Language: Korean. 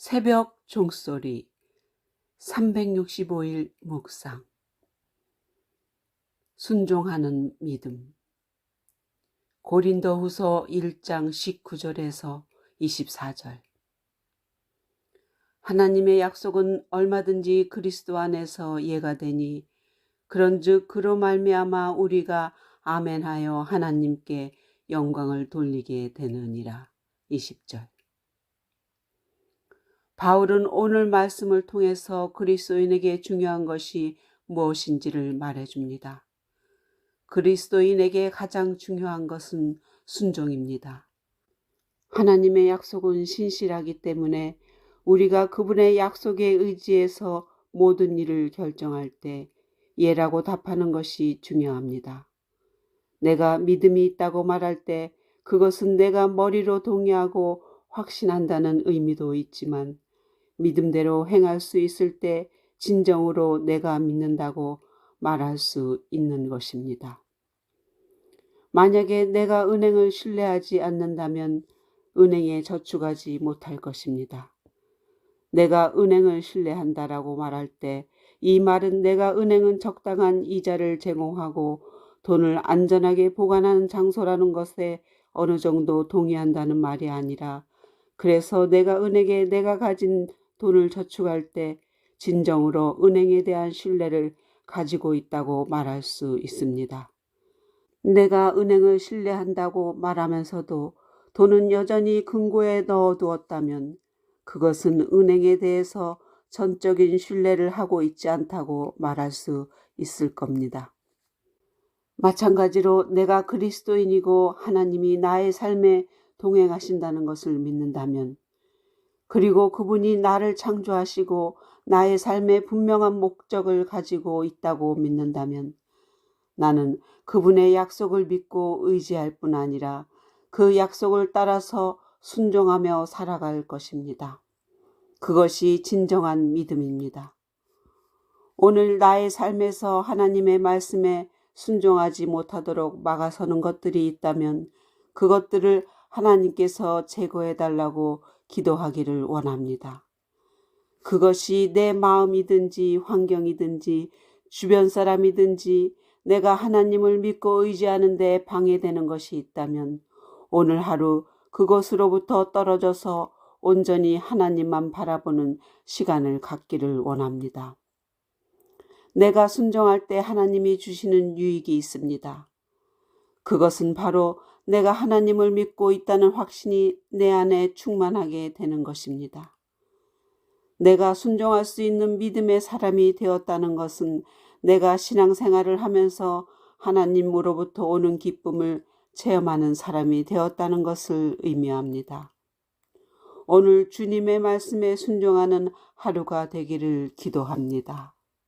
새벽 종소리 365일 묵상. 순종하는 믿음. 고린도후서 1장 19절에서 24절. 하나님의 약속은 얼마든지 그리스도 안에서 예가 되니 그런즉 그로 말미암아 우리가 아멘하여 하나님께 영광을 돌리게 되느니라. 20절 바울은 오늘 말씀을 통해서 그리스도인에게 중요한 것이 무엇인지를 말해줍니다. 그리스도인에게 가장 중요한 것은 순종입니다. 하나님의 약속은 신실하기 때문에 우리가 그분의 약속에 의지해서 모든 일을 결정할 때 예라고 답하는 것이 중요합니다. 내가 믿음이 있다고 말할 때 그것은 내가 머리로 동의하고 확신한다는 의미도 있지만 믿음대로 행할 수 있을 때 진정으로 내가 믿는다고 말할 수 있는 것입니다. 만약에 내가 은행을 신뢰하지 않는다면 은행에 저축하지 못할 것입니다. 내가 은행을 신뢰한다라고 말할 때 이 말은 내가 은행은 적당한 이자를 제공하고 돈을 안전하게 보관하는 장소라는 것에 어느 정도 동의한다는 말이 아니라 그래서 내가 은행에 내가 가진 돈을 저축할 때 진정으로 은행에 대한 신뢰를 가지고 있다고 말할 수 있습니다. 내가 은행을 신뢰한다고 말하면서도 돈은 여전히 금고에 넣어두었다면 그것은 은행에 대해서 전적인 신뢰를 하고 있지 않다고 말할 수 있을 겁니다. 마찬가지로 내가 그리스도인이고 하나님이 나의 삶에 동행하신다는 것을 믿는다면 그리고 그분이 나를 창조하시고 나의 삶에 분명한 목적을 가지고 있다고 믿는다면 나는 그분의 약속을 믿고 의지할 뿐 아니라 그 약속을 따라서 순종하며 살아갈 것입니다. 그것이 진정한 믿음입니다. 오늘 나의 삶에서 하나님의 말씀에 순종하지 못하도록 막아서는 것들이 있다면 그것들을 하나님께서 제거해 달라고 기도하기를 원합니다. 그것이 내 마음이든지 환경이든지 주변 사람이든지 내가 하나님을 믿고 의지하는데 방해되는 것이 있다면 오늘 하루 그것으로부터 떨어져서 온전히 하나님만 바라보는 시간을 갖기를 원합니다. 내가 순종할 때 하나님이 주시는 유익이 있습니다. 그것은 바로 내가 하나님을 믿고 있다는 확신이 내 안에 충만하게 되는 것입니다. 내가 순종할 수 있는 믿음의 사람이 되었다는 것은 내가 신앙생활을 하면서 하나님으로부터 오는 기쁨을 체험하는 사람이 되었다는 것을 의미합니다. 오늘 주님의 말씀에 순종하는 하루가 되기를 기도합니다.